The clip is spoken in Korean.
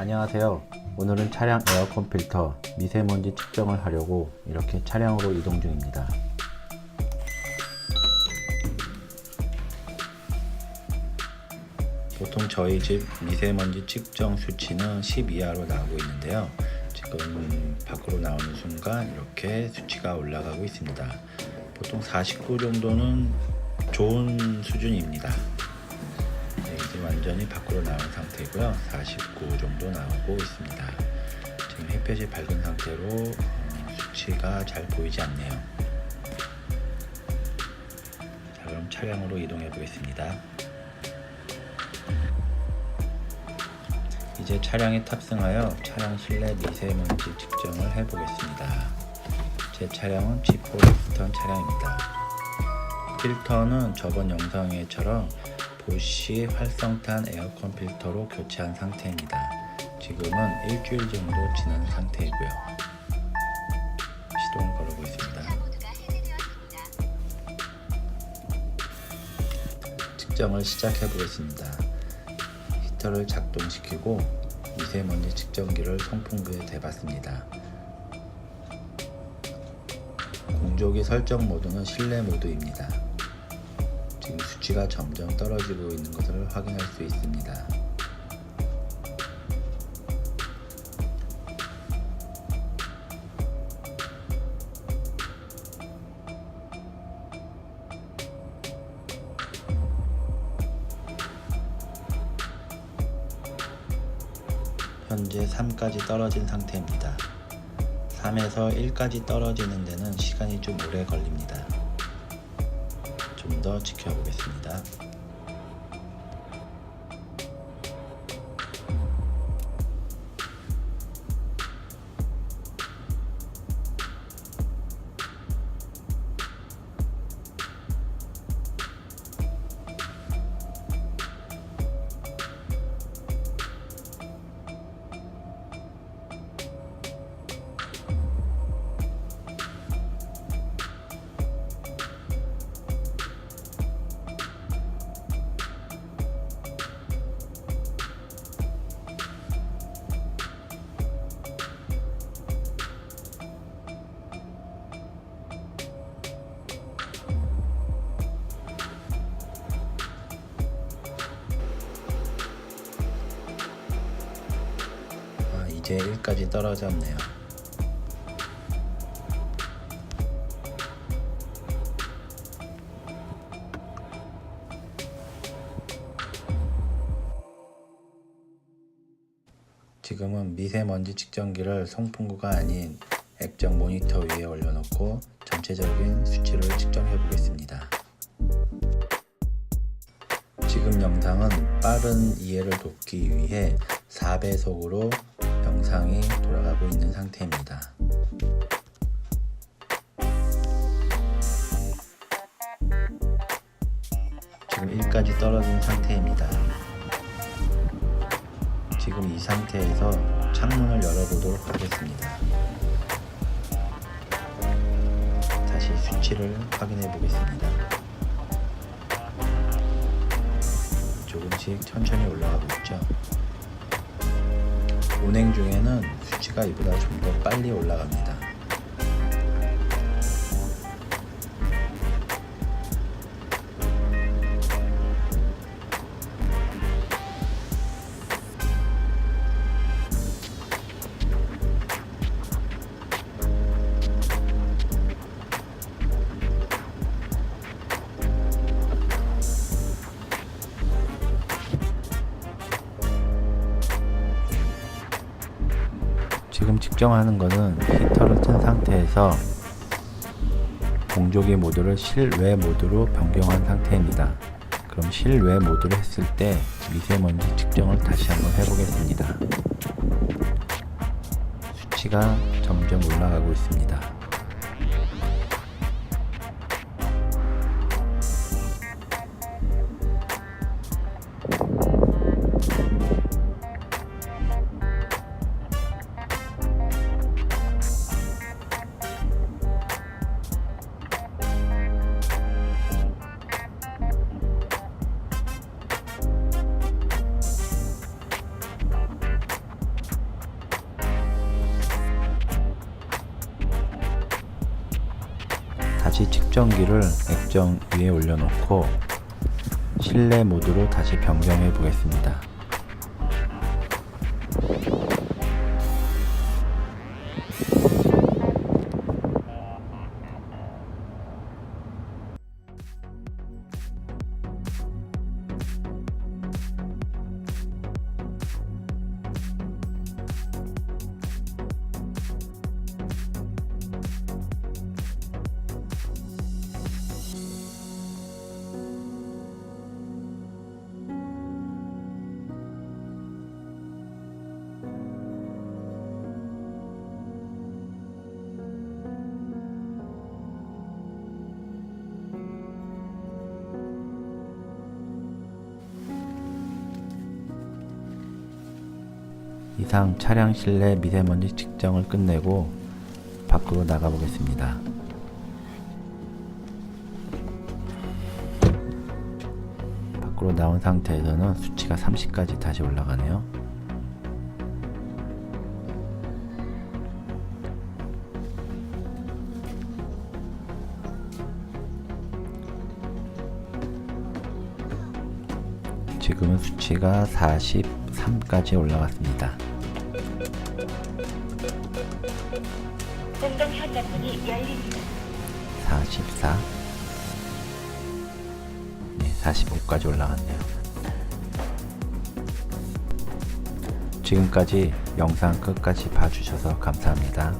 안녕하세요. 오늘은 차량 에어컨 필터 미세먼지 측정을 하려고 이렇게 차량으로 이동 중입니다. 보통 저희 집 미세먼지 측정 수치는 10 이하로 나오고 있는데요. 지금 밖으로 나오는 순간 이렇게 수치가 올라가고 있습니다. 보통 49 정도는 좋은 수준입니다. 네, 이제 완전히 밖으로 나온 상태고요. 49 정도 나오고 있습니다. 지금 햇볕이 밝은 상태로 어, 수치가 잘 보이지 않네요. 자, 그럼 차량으로 이동해 보겠습니다. 이제 차량에 탑승하여 차량 실내 미세먼지 측정을 해 보겠습니다. 제 차량은 G4 렉스턴 차량입니다. 필터는 저번 영상에처럼 보쉬 활성탄 에어컨 필터로 교체한 상태입니다. 지금은 일주일 정도 지난 상태이고요. 시동을 걸어보겠습니다. 측정을 시작해 보겠습니다. 히터를 작동시키고 미세먼지 측정기를 송풍구에 대봤습니다. 공조기 설정 모드는 실내 모드입니다. 지금 수치가 점점 떨어지고 있는 것을 확인할 수 있습니다. 현재 3까지 떨어진 상태입니다. 3에서 1까지 떨어지는 데는 시간이 좀 오래 걸립니다. 좀 더 지켜보겠습니다. 아, 이제 1까지 떨어졌네요. 지금은 미세먼지 측정기를 송풍구가 아닌 액정 모니터 위에 올려놓고 전체적인 수치를 측정해 보겠습니다. 지금 영상은 빠른 이해를 돕기 위해 4배속으로 영상이 돌아가고 있는 상태입니다. 지금 1까지 떨어진 상태입니다. 지금 이 상태에서 창문을 열어보도록 하겠습니다. 다시 수치를 확인해 보겠습니다. 조금씩 천천히 올라가고 있죠. 운행 중에는 수치가 이보다 좀 더 빨리 올라갑니다. 지금 측정하는 것은 히터를 튼 상태에서 공조기 모드를 실외 모드로 변경한 상태입니다. 그럼 실외 모드로 했을 때 미세먼지 측정을 다시 한번 해보겠습니다. 수치가 점점 올라가고 있습니다. 다시 측정기를 액정 위에 올려놓고 실내 모드로 다시 변경해 보겠습니다. 이상 차량 실내 미세먼지 측정을 끝내고 밖으로 나가 보겠습니다. 밖으로 나온 상태에서는 수치가 30까지 다시 올라가네요. 지금은 수치가 43까지 올라갔습니다. 공동 현관문이 열립니다. 44 네, 45까지 올라갔네요. 지금까지 영상 끝까지 봐주셔서 감사합니다.